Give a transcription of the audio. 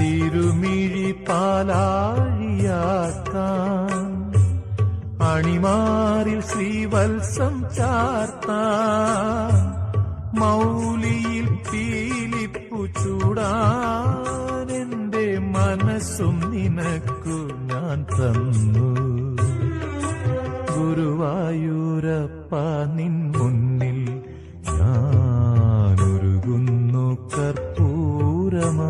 തിരുമിഴി പാലാഴിയാക്കാൻ അണിമാറിൽ ശ്രീവത്സം ചാർത്ത മൗലിയിൽ പീലിപ്പു ചൂടാനെന്റെ മനസ്സും നിനക്കു ഞാൻ തന്നു. ഗുരുവായൂരപ്പ നിൻ മുന്നിൽ ഞാനൊരുകുന്നു കർപ്പൂരമാ